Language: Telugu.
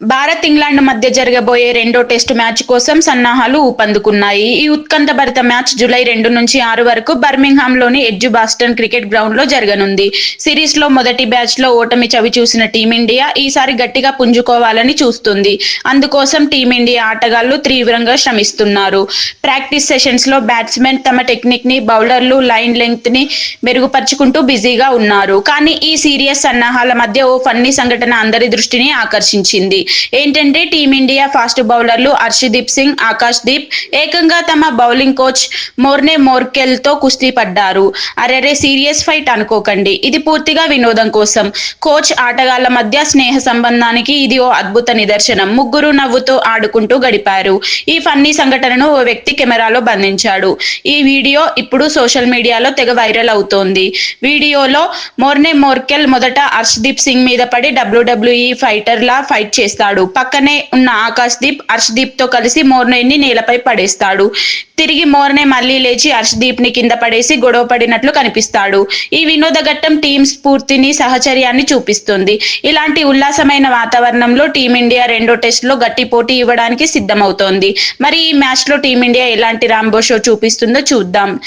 భారత్ ఇంగ్లాండ్ మధ్య జరగబోయే రెండో టెస్టు మ్యాచ్ కోసం సన్నాహాలు ఊపందుకున్నాయి. ఈ ఉత్కంఠభరిత మ్యాచ్ జూలై రెండు నుంచి ఆరు వరకు బర్మింగ్హామ్లోని ఎడ్జు బాస్టన్ క్రికెట్ గ్రౌండ్లో జరగనుంది. సిరీస్లో మొదటి బ్యాచ్లో ఓటమి చవి చూసిన టీమిండియా ఈసారి గట్టిగా పుంజుకోవాలని చూస్తుంది. అందుకోసం టీమిండియా ఆటగాళ్ళు తీవ్రంగా శ్రమిస్తున్నారు. ప్రాక్టీస్ సెషన్స్లో బ్యాట్స్మెన్ తమ టెక్నిక్ని బౌలర్లు లైన్ లెంగ్త్ని మెరుగుపరుచుకుంటూ బిజీగా ఉన్నారు. కానీ ఈ సీరియస్ సన్నాహాల మధ్య ఓ ఫన్నీ సంఘటన అందరి దృష్టిని ఆకర్షించింది. ఏంటంటే టీమిండియా ఫాస్ట్ బౌలర్లు హర్షదీప్ సింగ్ ఆకాష్ దీప్ ఏకంగా తమ బౌలింగ్ కోచ్ మోర్నే మోర్కెల్తో కుస్తీ పడ్డారు. అరెరే సీరియస్ ఫైట్ అనుకోకండి. ఇది పూర్తిగా వినోదం కోసం. కోచ్ ఆటగాళ్ళ మధ్య స్నేహ సంబంధానికి ఇది ఓ అద్భుత నిదర్శనం. ముగ్గురు నవ్వుతూ ఆడుకుంటూ గడిపారు. ఈ ఫన్నీ సంఘటనను ఓ వ్యక్తి కెమెరాలో బంధించాడు. ఈ వీడియో ఇప్పుడు సోషల్ మీడియాలో తెగ వైరల్ అవుతోంది. వీడియోలో మోర్నే మోర్కెల్ మొదట హర్షదీప్ సింగ్ మీద పడి డబ్ల్యూడబ్ల్యూఈ ఫైటర్ లా ఫైట్ చేస్తాడు. పక్కనే ఉన్న ఆకాష్ దీప్ హర్షదీప్తో కలిసి మోర్నేని నేలపై పడేస్తాడు. తిరిగి మోర్నే మళ్ళీ లేచి హర్షదీప్ని కింద పడేసి గొడవ పడినట్లు కనిపిస్తాడు. ఈ వినోద ఘట్టం టీం స్ఫూర్తిని సహచర్యాన్ని చూపిస్తుంది. ఇలాంటి ఉల్లాసమైన వాతావరణంలో టీమిండియా రెండో టెస్ట్లో గట్టి పోటీ ఇవ్వడానికి సిద్ధమవుతోంది. మరి ఈ మ్యాచ్లో టీమిండియా ఎలాంటి రాంబో షో చూపిస్తుందో చూద్దాం.